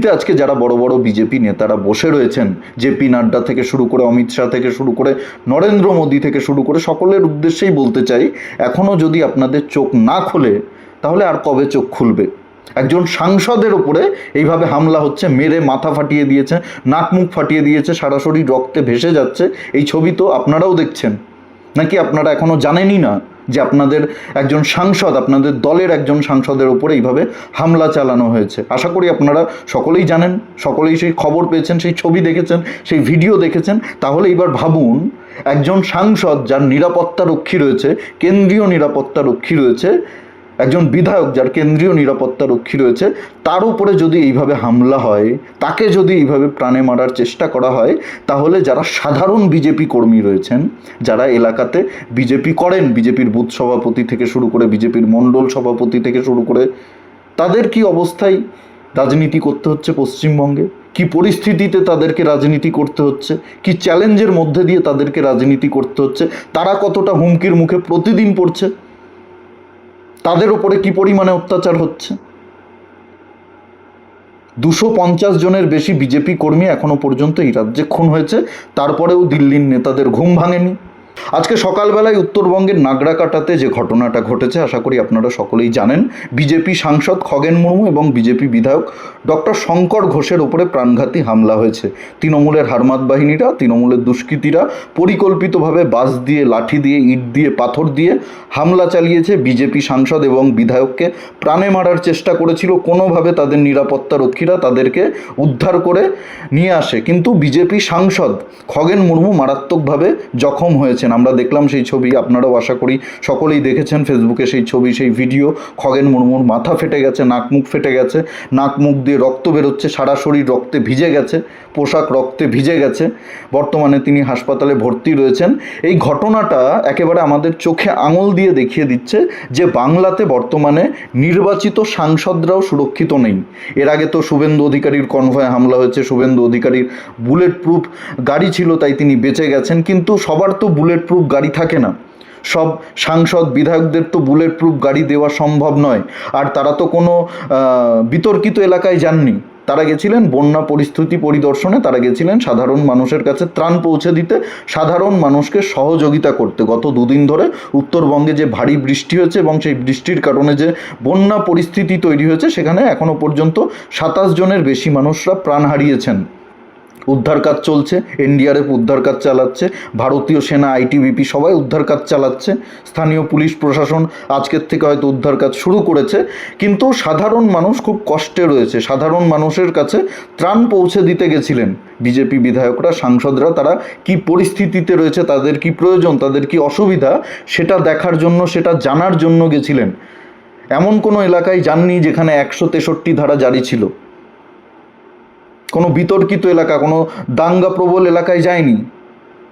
দিল্লিতে আজকে যারা বড় বড় বিজেপি নেতারা বসে রয়েছেন জেপি নাড্ডা থেকে শুরু করে, অমিত শাহ থেকে শুরু করে, নরেন্দ্র মোদী থেকে শুরু করে, সকলের উদ্দেশ্যেই বলতে চাই এখনও যদি আপনাদের চোখ না খোলে, তাহলে আর কবে চোখ খুলবে? একজন সাংসদের ওপরে এইভাবে হামলা হচ্ছে, মেরে মাথা ফাটিয়ে দিয়েছে, নাক মুখ ফাটিয়ে দিয়েছে, সারাসরি রক্তে ভেসে যাচ্ছে, এই ছবি তো আপনারাও দেখছেন। নাকি আপনারা এখনও জানেনই না? যে আপনাদের একজন সাংসদ, আপনাদের দলের একজন সাংসদের ওপরে এইভাবে হামলা চালানো হয়েছে। আশা করি আপনারা সকলেই জানেন, সকলেই সেই খবর পেয়েছেন, সেই ছবি দেখেছেন, সেই ভিডিও দেখেছেন। তাহলে এবার ভাবুন, একজন সাংসদ যার নিরাপত্তা রক্ষী রয়েছে, কেন্দ্রীয় নিরাপত্তা রক্ষী রয়েছে একজন বিধায়ক যার কেন্দ্রীয় নিরাপত্তা রক্ষী রয়েছে, তার উপরে যদি এইভাবে হামলা হয়, তাকে যদি এইভাবে প্রাণে মারার চেষ্টা করা হয়, তাহলে যারা সাধারণ বিজেপি কর্মী রয়েছেন, যারা এলাকাতে বিজেপি করেন, বিজেপির বুথ সভাপতি থেকে শুরু করে বিজেপির মণ্ডল সভাপতি থেকে শুরু করে, তাদের কি অবস্থায় রাজনীতি করতে হচ্ছে পশ্চিমবঙ্গে? কি পরিস্থিতিতে তাদেরকে রাজনীতি করতে হচ্ছে? কি চ্যালেঞ্জের মধ্যে দিয়ে তাদেরকে রাজনীতি করতে হচ্ছে? তারা কতটা হুমকির মুখে প্রতিদিন পড়ছে? তাদের ওপরে কি পরিমাণে অত্যাচার হচ্ছে? দুশো পঞ্চাশ জনের বেশি বিজেপি কর্মী এখনও পর্যন্ত এই রাজ্যে খুন হয়েছে। তারপরেও দিল্লির নেতাদের ঘুম ভাঙেনি। আজকে সকালবেলায় উত্তরবঙ্গের নাগরাকাটাতে যে ঘটনাটা ঘটেছে, আশা করি আপনারা সকলেই জানেন, বিজেপি সাংসদ খগেন মুর্মু এবং বিজেপি বিধায়ক ডক্টর শঙ্কর ঘোষের ওপরে প্রাণঘাতী হামলা হয়েছে। তৃণমূলের হারমাত বাহিনীরা, তৃণমূলের দুষ্কৃতীরা পরিকল্পিতভাবে বাস দিয়ে, লাঠি দিয়ে, ইট দিয়ে, পাথর দিয়ে হামলা চালিয়েছে বিজেপি সাংসদ এবং বিধায়ককে। প্রাণে মারার চেষ্টা করেছিল, কোনোভাবে তাদের নিরাপত্তা রক্ষীরা তাদেরকে উদ্ধার করে নিয়ে আসে। কিন্তু বিজেপি সাংসদ খগেন মুর্মু মারাত্মকভাবে জখম হয়েছেন আমরা দেখলাম সেই ছবি, আপনারাও আশা করি সকলেই দেখেছেন ফেসবুকে সেই ছবি, সেই ভিডিও। খগেন মুর্মুর মাথা ফেটে গেছে, নাক মুখ ফেটে গেছে। নাক মুখ দিয়ে রক্ত বেরোচ্ছে, সারা শরীর রক্তে ভিজে গেছে, পোশাক রক্তে ভিজে গেছে। বর্তমানে তিনি হাসপাতালে ভর্তি রয়েছেন। এই ঘটনাটা একেবারে আমাদের চোখে আঙুল দিয়ে দেখিয়ে দিচ্ছে যে বাংলাতে বর্তমানে নির্বাচিত সাংসদরাও সুরক্ষিত নেই। এর আগে তো শুভেন্দু অধিকারীর কনভয়ে হামলা হয়েছে, শুভেন্দু অধিকারীর বুলেট প্রুফ গাড়ি ছিল, তাই তিনি বেঁচে গেছেন। কিন্তু সবার তো বুলেট প্রুফ গাড়ি থাকে না। সব সাংসদ, বিধায়কদের তো বুলেট প্রুফ গাড়ি দেওয়া সম্ভব নয়। আর তারা তো কোনো বিতর্কিত এলাকায় যাননি। তারা গেছিলেন বন্যা পরিস্থিতি পরিদর্শনে, তারা গেছিলেন সাধারণ মানুষের কাছে ত্রাণ পৌঁছে দিতে, সাধারণ মানুষকে সহযোগিতা করতে। গত দুদিন ধরে উত্তরবঙ্গে যে ভারী বৃষ্টি হয়েছে এবং সেই বৃষ্টির কারণে যে বন্যা পরিস্থিতি তৈরি হয়েছে, সেখানে এখনও পর্যন্ত সাতাশ জনের বেশি মানুষরা প্রাণ হারিয়েছেন। উদ্ধার কাজ চলছে, এনডিআরএফ উদ্ধার কাজ চালাচ্ছে, ভারতীয় সেনা, আইটিবিপি সবাই উদ্ধার কাজ চালাচ্ছে, স্থানীয় পুলিশ প্রশাসন আজকের থেকে হয়তো উদ্ধার কাজ শুরু করেছে, কিন্তু সাধারণ মানুষ খুব কষ্টে রয়েছে। সাধারণ মানুষের কাছে ত্রাণ পৌঁছে দিতে গেছিলেন বিজেপি বিধায়করা, সাংসদরা, তারা কি পরিস্থিতিতে রয়েছে, তাদের কি প্রয়োজন, তাদের কি অসুবিধা, সেটা দেখার জন্য, সেটা জানার জন্য গেছিলেন। এমন কোনো এলাকায় যাননি যেখানে একশো তেষট্টি ধারা জারি ছিল। কোনো বিতর্কিত এলাকা, কোনো দাঙ্গা প্রবল এলাকায় যায়নি।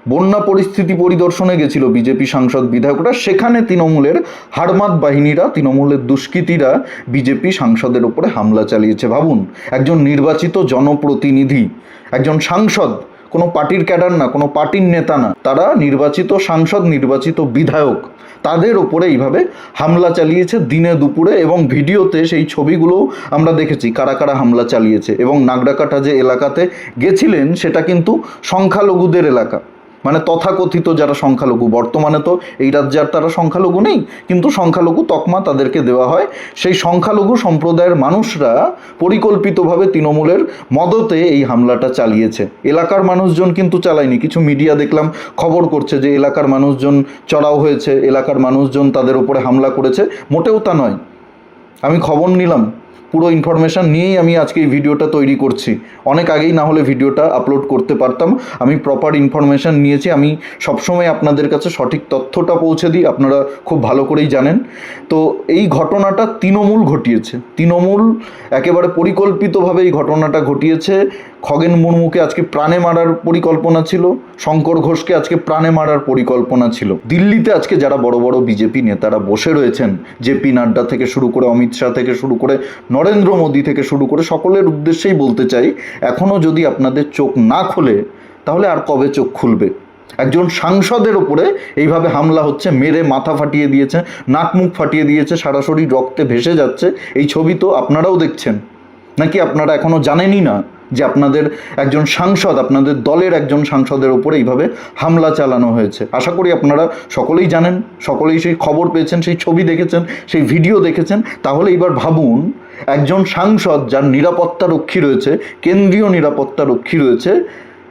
বন্যা পরিস্থিতি পরিদর্শনে গেছিল বিজেপি সাংসদ বিধায়করা। সেখানে তৃণমূলের হারমাত বাহিনীরা, তৃণমূলের দুষ্কৃতীরা বিজেপি সাংসদের উপরে হামলা চালিয়েছে। ভাবুন, একজন নির্বাচিত জনপ্রতিনিধি, একজন সাংসদ কোনো পার্টির ক্যাডার না, কোনো পার্টির নেতা না, তারা নির্বাচিত সাংসদ, নির্বাচিত বিধায়ক, তাদের ওপরে এইভাবে হামলা চালিয়েছে দিনে দুপুরে এবং ভিডিওতে সেই ছবিগুলো আমরা দেখেছি, কারা কারা হামলা চালিয়েছে এবং নাগরাকাটা যে এলাকাতে গেছিলেন, সেটা কিন্তু সংখ্যালঘুদের এলাকা। মানে তথাকথিত যারা সংখ্যালঘু, বর্তমানে তো এই রাজ্যে আর তারা সংখ্যালঘু নেই, কিন্তু সংখ্যালঘু তকমা তাদেরকে দেওয়া হয়। সেই সংখ্যালঘু সম্প্রদায়ের মানুষরা পরিকল্পিতভাবে তৃণমূলের মদতে এই হামলাটা চালিয়েছে। এলাকার মানুষজন কিন্তু চালায়নি, কিছু মিডিয়া দেখলাম, খবর করছে যে এলাকার মানুষজন চড়াও হয়েছে, এলাকার মানুষজন তাদের উপরে হামলা করেছে, মোটেও তা নয়। আমি খবর নিলাম পুরো ইনফরমেশান নিয়েই আমি আজকে এই ভিডিওটা তৈরি করছি। অনেক আগেই না হলে ভিডিওটা আপলোড করতে পারতাম। আমি প্রপার ইনফরমেশান নিয়েছি। আমি সবসময় আপনাদের কাছে সঠিক তথ্যটা পৌঁছে দিই। আপনারা খুব ভালো করেই জানেন। তো এই ঘটনাটা তৃণমূল ঘটিয়েছে। তৃণমূল একেবারে পরিকল্পিতভাবে এই ঘটনাটা ঘটিয়েছে। খগেন মুর্মুকে আজকে প্রাণে মারার পরিকল্পনা ছিল, শঙ্কর ঘোষকে আজকে প্রাণে মারার পরিকল্পনা ছিল। দিল্লিতে আজকে যারা বড় বড় বিজেপি নেতারা বসে রয়েছেন, জেপি নাড্ডা থেকে শুরু করে, অমিত শাহ থেকে শুরু করে, নরেন্দ্র মোদী থেকে শুরু করে, সকলের উদ্দেশ্যেই বলতে চাই এখনও যদি আপনাদের চোখ না খোলে, তাহলে আর কবে চোখ খুলবে? একজন সাংসদের ওপরে এইভাবে হামলা হচ্ছে, মেরে মাথা ফাটিয়ে দিয়েছে, নাক মুখ ফাটিয়ে দিয়েছে, সারা শরীর রক্তে ভেসে যাচ্ছে, এই ছবি তো আপনারাও দেখছেন। নাকি আপনারা এখনও জানেনই না? যে আপনাদের একজন সাংসদ, আপনাদের দলের একজন সাংসদের ওপরে এইভাবে হামলা চালানো হয়েছে। আশা করি আপনারা সকলেই জানেন, সকলেই সেই খবর পেয়েছেন, সেই ছবি দেখেছেন, সেই ভিডিও দেখেছেন। তাহলে এবার ভাবুন, একজন সাংসদ যার নিরাপত্তা রক্ষী রয়েছে, কেন্দ্রীয় নিরাপত্তা রক্ষী রয়েছে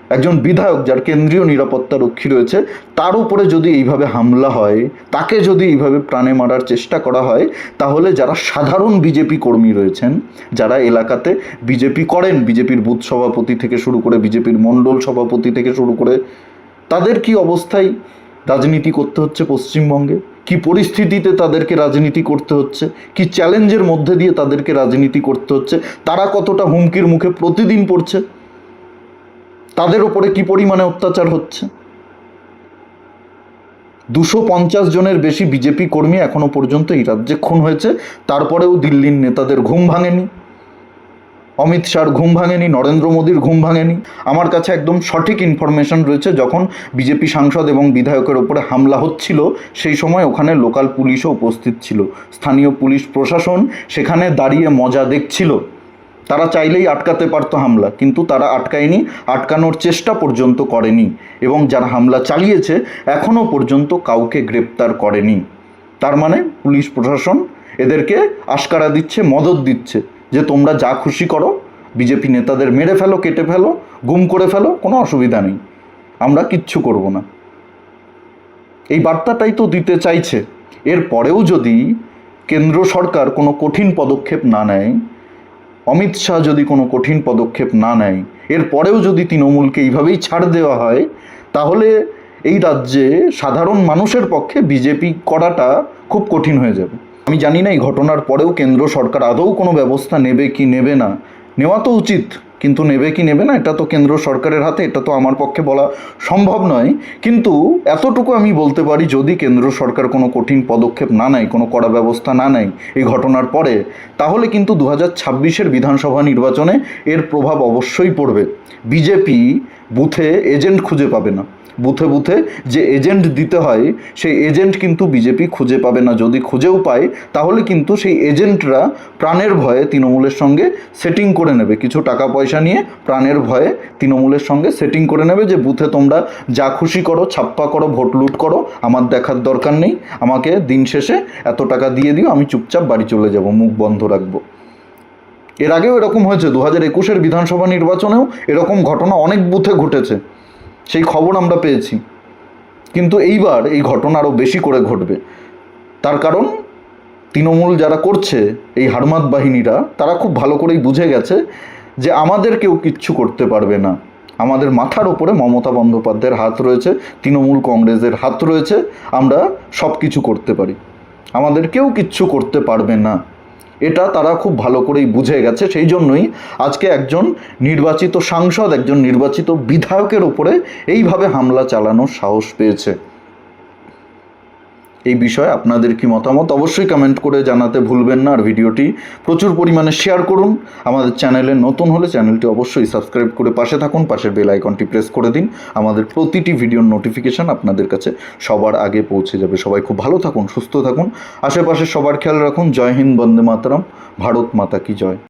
একজন বিধায়ক যার কেন্দ্রীয় নিরাপত্তা রক্ষী রয়েছে, তার উপরে যদি এইভাবে হামলা হয়, তাকে যদি এইভাবে প্রাণে মারার চেষ্টা করা হয়, তাহলে যারা সাধারণ বিজেপি কর্মী রয়েছেন, যারা এলাকাতে বিজেপি করেন, বিজেপির বুথ সভাপতি থেকে শুরু করে বিজেপির মণ্ডল সভাপতি থেকে শুরু করে, তাদের কি অবস্থায় রাজনীতি করতে হচ্ছে পশ্চিমবঙ্গে? কি পরিস্থিতিতে তাদেরকে রাজনীতি করতে হচ্ছে? কি চ্যালেঞ্জের মধ্যে দিয়ে তাদেরকে রাজনীতি করতে হচ্ছে? তারা কতটা হুমকির মুখে প্রতিদিন পড়ছে? তাদের ওপরে কি পরিমাণে অত্যাচার হচ্ছে? দুশো পঞ্চাশ জনের বেশি বিজেপি কর্মী এখনও পর্যন্ত এই রাজ্যে খুন হয়েছে। তারপরেও দিল্লির নেতাদের ঘুম ভাঙেনি। অমিত শাহর ঘুম ভাঙেনি, নরেন্দ্র মোদীর ঘুম ভাঙেনি। আমার কাছে একদম সঠিক ইনফরমেশন রয়েছে, যখন বিজেপি সাংসদ এবং বিধায়কের ওপরে হামলা হচ্ছিল, সেই সময় ওখানে লোকাল পুলিশও উপস্থিত ছিল। স্থানীয় পুলিশ প্রশাসন সেখানে দাঁড়িয়ে মজা দেখছিল। তারা চাইলেই আটকাতে পারতো হামলা, কিন্তু তারা আটকায়নি, আটকানোর চেষ্টা পর্যন্ত করেনি এবং যারা হামলা চালিয়েছে, এখনও পর্যন্ত কাউকে গ্রেপ্তার করেনি। তার মানে পুলিশ প্রশাসন এদেরকে আশকারা দিচ্ছে মদত দিচ্ছে যে তোমরা যা খুশি করো, বিজেপি নেতাদের মেরে ফেলো, কেটে ফেলো, গুম করে ফেলো, কোনো অসুবিধা নেই। আমরা কিচ্ছু করব না। এই বার্তাটাই তো দিতে চাইছে। এর পরেও যদি কেন্দ্র সরকার কোনো কঠিন পদক্ষেপ না নেয় অমিত শাহ যদি কোনো কঠিন পদক্ষেপ না নেয়, এর পরেও যদি তৃণমূলকে এইভাবেই ছাড় দেওয়া হয়, তাহলে এই রাজ্যে সাধারণ মানুষের পক্ষে বিজেপি করাটা খুব কঠিন হয়ে যাবে। আমি জানি না এই ঘটনার পরেও কেন্দ্র সরকার আদৌ কোনো ব্যবস্থা নেবে কি নেবে না, নেওয়া তো উচিত। কিন্তু নেবে কি নেবে না, এটা তো কেন্দ্র সরকারের হাতে, এটা তো আমার পক্ষে বলা সম্ভব নয়। কিন্তু এতটুকু আমি বলতে পারি, যদি কেন্দ্র সরকার কোনো কঠিন পদক্ষেপ না নেয়, কোনো কড়া ব্যবস্থা না নেয় এই ঘটনার পরে, তাহলে কিন্তু দু হাজার ছাব্বিশের বিধানসভা নির্বাচনে এর প্রভাব অবশ্যই পড়বে। বিজেপি বুথে এজেন্ট খুঁজে পাবে না। বুথে বুথে যে এজেন্ট দিতে হয়, সেই এজেন্ট কিন্তু বিজেপি খুঁজে পাবে না। যদি খুঁজেও পায়, তাহলে কিন্তু সেই এজেন্টরা প্রাণের ভয়ে তৃণমূলের সঙ্গে সেটিং করে নেবে। কিছু টাকা পয়সা নিয়ে প্রাণের ভয়ে তৃণমূলের সঙ্গে সেটিং করে নেবে যে, বুথে তোমরা যা খুশি করো, ছাপ্পা করো, ভোট লুট করো, আমার দেখার দরকার নেই, আমাকে দিন শেষে এত টাকা দিয়ে দিও, আমি চুপচাপ বাড়ি চলে যাব, মুখ বন্ধ রাখব। এর আগেও এরকম হয়েছে। দু হাজার একুশের বিধানসভা নির্বাচনেও এরকম ঘটনা অনেক বুথে ঘটেছে। সেই খবর আমরা পেয়েছি। কিন্তু এইবার এই ঘটনা আরও বেশি করে ঘটবে। তার কারণ, তৃণমূল যারা করছে এই হারমাত বাহিনীরা, তারা খুব ভালো করেই বুঝে গেছে যে আমাদের কেউ কিচ্ছু করতে পারবে না। আমাদের মাথার ওপরে মমতা বন্দ্যোপাধ্যায়ের হাত রয়েছে, তৃণমূল কংগ্রেসের হাত রয়েছে, আমরা সব কিছু করতে পারি। আমাদের কেউ কিচ্ছু করতে পারবে না। এটা তারা খুব ভালো করেই বুঝে গেছে, সেই জন্যই আজকে একজন নির্বাচিত সাংসদ, একজন নির্বাচিত বিধায়কের উপরে এইভাবে হামলা চালানোর সাহস পেয়েছে। এই বিষয়ে আপনাদের কি মতামত অবশ্যই কমেন্ট করে জানাতে ভুলবেন না। আর ভিডিওটি প্রচুর পরিমাণে শেয়ার করুন। আমাদের চ্যানেলে নতুন হলে চ্যানেলটি অবশ্যই সাবস্ক্রাইব করে পাশে থাকুন। পাশের বেল আইকনটি প্রেস করে দিন। আমাদের প্রতিটি ভিডিওর নোটিফিকেশান আপনাদের কাছে সবার আগে পৌঁছে যাবে। সবাই খুব ভালো থাকুন, সুস্থ থাকুন। আশেপাশে সবার খেয়াল রাখুন। জয় হিন্দ, বন্দে মাতরম। ভারত মাতা কি জয়।